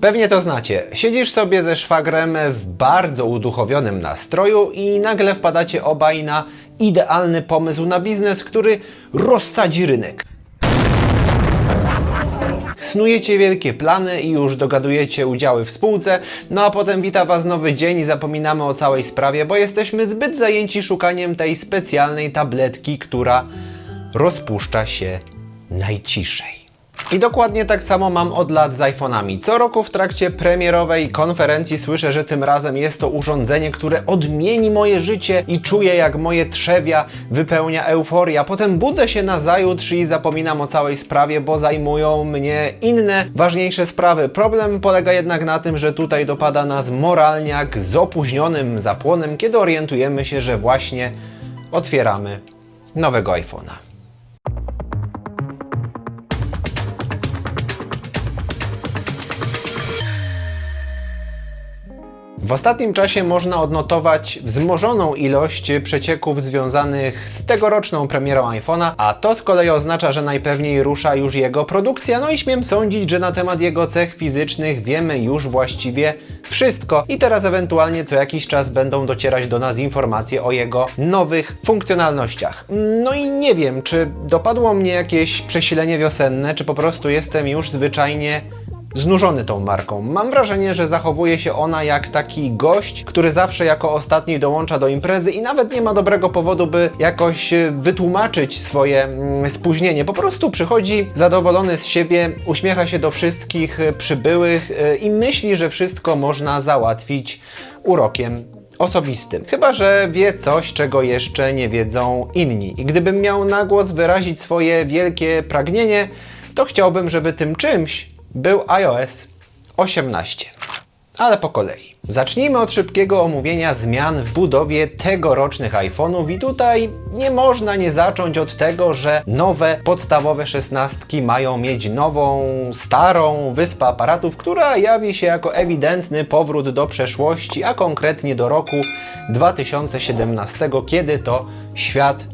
Pewnie to znacie. Siedzisz sobie ze szwagrem w bardzo uduchowionym nastroju i nagle wpadacie obaj na idealny pomysł na biznes, który rozsadzi rynek. Snujecie wielkie plany i już dogadujecie udziały w spółce, no a potem wita Was nowy dzień i zapominamy o całej sprawie, bo jesteśmy zbyt zajęci szukaniem tej specjalnej tabletki, która rozpuszcza się najciszej. I dokładnie tak samo mam od lat z iPhone'ami. Co roku w trakcie premierowej konferencji słyszę, że tym razem jest to urządzenie, które odmieni moje życie i czuję jak moje trzewia wypełnia euforia. Potem budzę się na zajutrz i zapominam o całej sprawie, bo zajmują mnie inne, ważniejsze sprawy. Problem polega jednak na tym, że tutaj dopada nas moralniak z opóźnionym zapłonem, kiedy orientujemy się, że właśnie otwieramy nowego iPhone'a. W ostatnim czasie można odnotować wzmożoną ilość przecieków związanych z tegoroczną premierą iPhone'a, a to z kolei oznacza, że najpewniej rusza już jego produkcja, no i śmiem sądzić, że na temat jego cech fizycznych wiemy już właściwie wszystko i teraz ewentualnie co jakiś czas będą docierać do nas informacje o jego nowych funkcjonalnościach. No i nie wiem, czy dopadło mnie jakieś przesilenie wiosenne, czy po prostu jestem już zwyczajnie znużony tą marką. Mam wrażenie, że zachowuje się ona jak taki gość, który zawsze jako ostatni dołącza do imprezy i nawet nie ma dobrego powodu, by jakoś e, wytłumaczyć swoje mm, spóźnienie. Po prostu przychodzi zadowolony z siebie, uśmiecha się do wszystkich e, przybyłych e, i myśli, że wszystko można załatwić urokiem osobistym. Chyba, że wie coś, czego jeszcze nie wiedzą inni. I gdybym miał na głos wyrazić swoje wielkie pragnienie, to chciałbym, żeby tym czymś był iOS 18. Ale po kolei. Zacznijmy od szybkiego omówienia zmian w budowie tegorocznych iPhone'ów i tutaj nie można nie zacząć od tego, że nowe podstawowe szesnastki mają mieć nową, starą wyspę aparatów, która jawi się jako ewidentny powrót do przeszłości, a konkretnie do roku 2017, kiedy to świat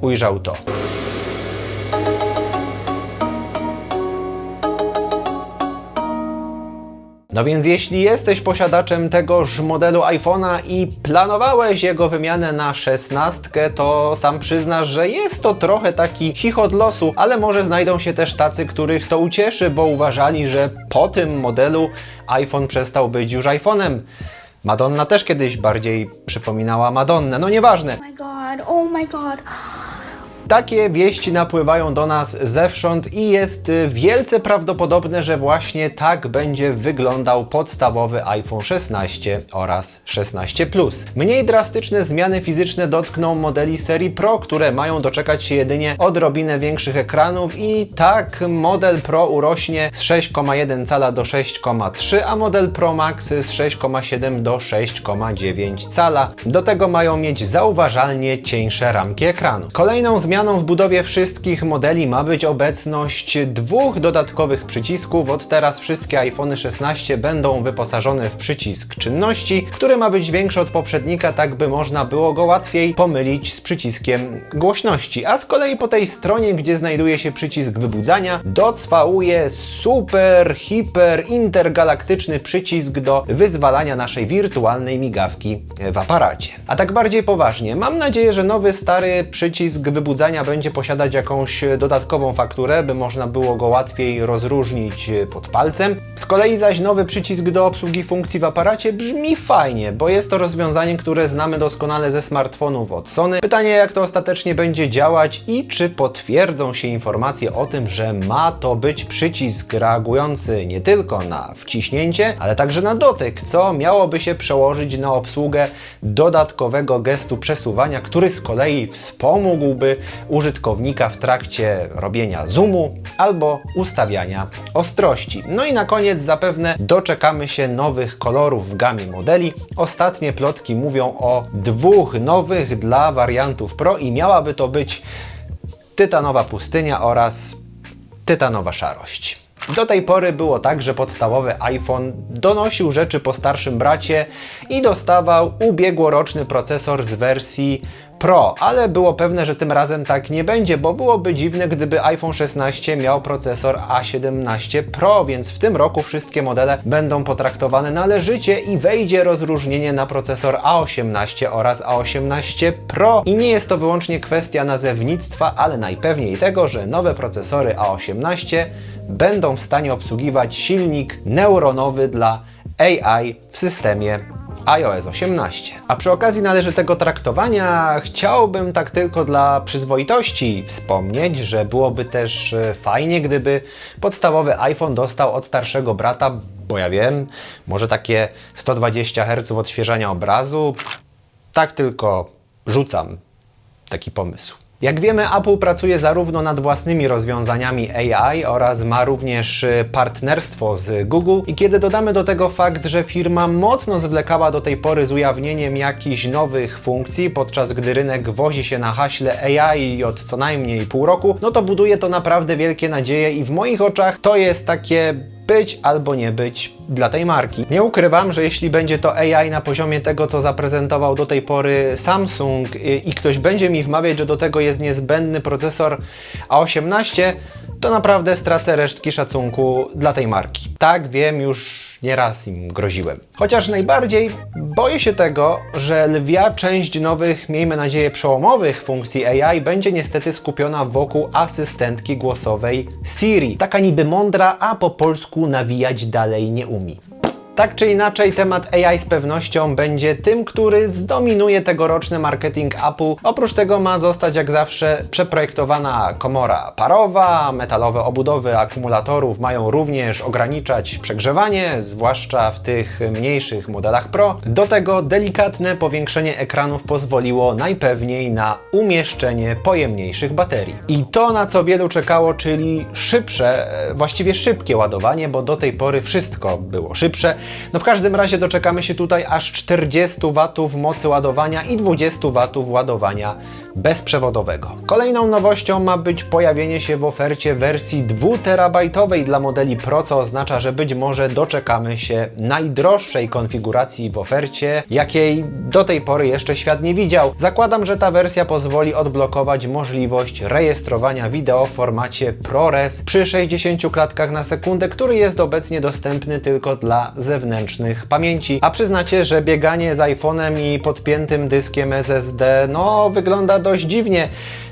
ujrzał to. No więc jeśli jesteś posiadaczem tegoż modelu iPhone'a i planowałeś jego wymianę na szesnastkę, to sam przyznasz, że jest to trochę taki chichot losu, ale może znajdą się też tacy, których to ucieszy, bo uważali, że po tym modelu iPhone przestał być już iPhone'em. Madonna też kiedyś bardziej przypominała Madonnę, no nieważne. Oh my god, oh my god. Takie wieści napływają do nas zewsząd i jest y, wielce prawdopodobne, że właśnie tak będzie wyglądał podstawowy iPhone 16 oraz 16 Plus. Mniej drastyczne zmiany fizyczne dotkną modeli serii Pro, które mają doczekać się jedynie odrobinę większych ekranów i tak model Pro urośnie z 6,1 cala do 6,3, a model Pro Max z 6,7 do 6,9 cala. Do tego mają mieć zauważalnie cieńsze ramki ekranu. Kolejną zmianą w budowie wszystkich modeli ma być obecność dwóch dodatkowych przycisków. Od teraz wszystkie iPhony 16 będą wyposażone w przycisk czynności, który ma być większy od poprzednika, tak by można było go łatwiej pomylić z przyciskiem głośności. A z kolei po tej stronie, gdzie znajduje się przycisk wybudzania, docwałuje super, hiper, intergalaktyczny przycisk do wyzwalania naszej wirtualnej migawki w aparacie. A tak bardziej poważnie, mam nadzieję, że nowy, stary przycisk wybudzania będzie posiadać jakąś dodatkową fakturę, by można było go łatwiej rozróżnić pod palcem. Z kolei zaś nowy przycisk do obsługi funkcji w aparacie brzmi fajnie, bo jest to rozwiązanie, które znamy doskonale ze smartfonów od Sony. Pytanie, jak to ostatecznie będzie działać i czy potwierdzą się informacje o tym, że ma to być przycisk reagujący nie tylko na wciśnięcie, ale także na dotyk, co miałoby się przełożyć na obsługę dodatkowego gestu przesuwania, który z kolei wspomógłby użytkownika w trakcie robienia zoomu albo ustawiania ostrości. No i na koniec zapewne doczekamy się nowych kolorów w gamie modeli. Ostatnie plotki mówią o dwóch nowych dla wariantów Pro i miałaby to być tytanowa pustynia oraz tytanowa szarość. Do tej pory było tak, że podstawowy iPhone donosił rzeczy po starszym bracie i dostawał ubiegłoroczny procesor z wersji Pro, ale było pewne, że tym razem tak nie będzie, bo byłoby dziwne, gdyby iPhone 16 miał procesor A17 Pro, więc w tym roku wszystkie modele będą potraktowane należycie i wejdzie rozróżnienie na procesor A18 oraz A18 Pro. I nie jest to wyłącznie kwestia nazewnictwa, ale najpewniej tego, że nowe procesory A18 będą w stanie obsługiwać silnik neuronowy dla AI w systemie iOS 18. A przy okazji należytego traktowania chciałbym tak tylko dla przyzwoitości wspomnieć, że byłoby też e, fajnie, gdyby podstawowy iPhone dostał od starszego brata, bo ja wiem, może takie 120 Hz odświeżania obrazu. Tak tylko rzucam taki pomysł. Jak wiemy, Apple pracuje zarówno nad własnymi rozwiązaniami AI oraz ma również y, partnerstwo z Google. I kiedy dodamy do tego fakt, że firma mocno zwlekała do tej pory z ujawnieniem jakichś nowych funkcji, podczas gdy rynek wozi się na haśle AI od co najmniej pół roku, no to buduje to naprawdę wielkie nadzieje i w moich oczach to jest takie być albo nie być dla tej marki. Nie ukrywam, że jeśli będzie to AI na poziomie tego, co zaprezentował do tej pory Samsung i, ktoś będzie mi wmawiać, że do tego jest niezbędny procesor A18, to naprawdę stracę resztki szacunku dla tej marki. Tak, wiem, już nieraz im groziłem. Chociaż najbardziej boję się tego, że lwia część nowych, miejmy nadzieję, przełomowych funkcji AI będzie niestety skupiona wokół asystentki głosowej Siri. Taka niby mądra, a po polsku nawijać dalej nie umie. Tak czy inaczej, temat AI z pewnością będzie tym, który zdominuje tegoroczny marketing Apple. Oprócz tego ma zostać jak zawsze przeprojektowana komora parowa, metalowe obudowy akumulatorów mają również ograniczać przegrzewanie, zwłaszcza w tych mniejszych modelach Pro. Do tego delikatne powiększenie ekranów pozwoliło najpewniej na umieszczenie pojemniejszych baterii. I to na co wielu czekało, czyli szybsze, e, właściwie szybkie ładowanie, bo do tej pory wszystko było szybsze. No w każdym razie doczekamy się tutaj aż 40 W mocy ładowania i 20 W ładowania bezprzewodowego. Kolejną nowością ma być pojawienie się w ofercie wersji 2 terabajtowej dla modeli Pro, co oznacza, że być może doczekamy się najdroższej konfiguracji w ofercie, jakiej do tej pory jeszcze świat nie widział. Zakładam, że ta wersja pozwoli odblokować możliwość rejestrowania wideo w formacie ProRes przy 60 klatkach na sekundę, który jest obecnie dostępny tylko dla zewnętrznych pamięci. A przyznacie, że bieganie z iPhone'em i podpiętym dyskiem SSD no wygląda dość dziwnie.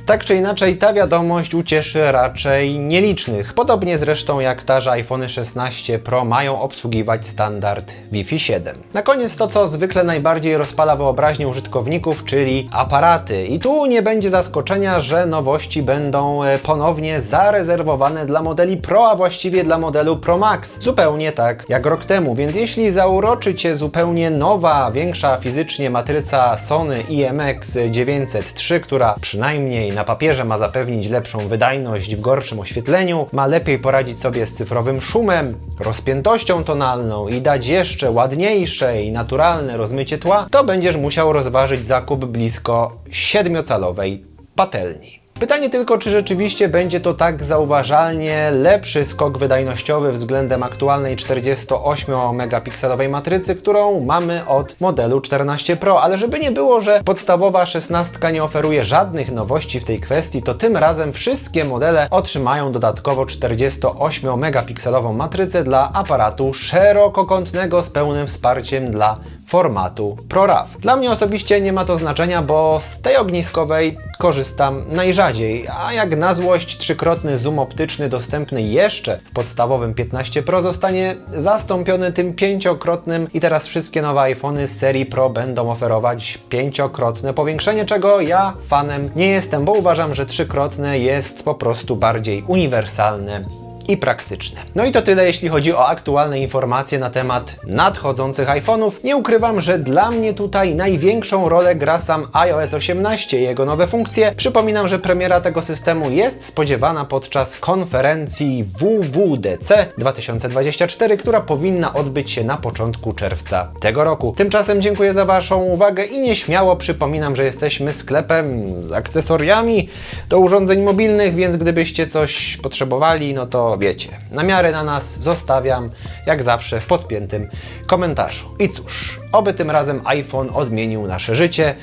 Tak czy inaczej, ta wiadomość ucieszy raczej nielicznych. Podobnie zresztą jak ta, że iPhone 16 Pro mają obsługiwać standard Wi-Fi 7. Na koniec to, co zwykle najbardziej rozpala wyobraźnię użytkowników, czyli aparaty. I tu nie będzie zaskoczenia, że nowości będą e, ponownie zarezerwowane dla modeli Pro, a właściwie dla modelu Pro Max. Zupełnie tak jak rok temu, więc jeśli zauroczy Cię zupełnie nowa, większa fizycznie matryca Sony IMX903, która przynajmniej na papierze ma zapewnić lepszą wydajność w gorszym oświetleniu, ma lepiej poradzić sobie z cyfrowym szumem, rozpiętością tonalną i dać jeszcze ładniejsze i naturalne rozmycie tła, to będziesz musiał rozważyć zakup blisko 7-calowej patelni. Pytanie tylko, czy rzeczywiście będzie to tak zauważalnie lepszy skok wydajnościowy względem aktualnej 48-megapikselowej matrycy, którą mamy od modelu 14 Pro. Ale żeby nie było, że podstawowa 16 nie oferuje żadnych nowości w tej kwestii, to tym razem wszystkie modele otrzymają dodatkowo 48-megapikselową matrycę dla aparatu szerokokątnego z pełnym wsparciem dla formatu ProRAW. Dla mnie osobiście nie ma to znaczenia, bo z tej ogniskowej korzystam najrzadziej, a jak na złość trzykrotny zoom optyczny dostępny jeszcze w podstawowym 15 Pro zostanie zastąpiony tym pięciokrotnym i teraz wszystkie nowe iPhony z serii Pro będą oferować pięciokrotne powiększenie, czego ja fanem nie jestem, bo uważam, że trzykrotne jest po prostu bardziej uniwersalne i praktyczne. No i to tyle, jeśli chodzi o aktualne informacje na temat nadchodzących iPhone'ów. Nie ukrywam, że dla mnie tutaj największą rolę gra sam iOS 18 i jego nowe funkcje. Przypominam, że premiera tego systemu jest spodziewana podczas konferencji WWDC 2024, która powinna odbyć się na początku czerwca tego roku. Tymczasem dziękuję za Waszą uwagę i nieśmiało przypominam, że jesteśmy sklepem z akcesoriami do urządzeń mobilnych, więc gdybyście coś potrzebowali, no to wiecie. Namiary na nas zostawiam, jak zawsze, w podpiętym komentarzu. I cóż, oby tym razem iPhone odmienił nasze życie.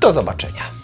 Do zobaczenia.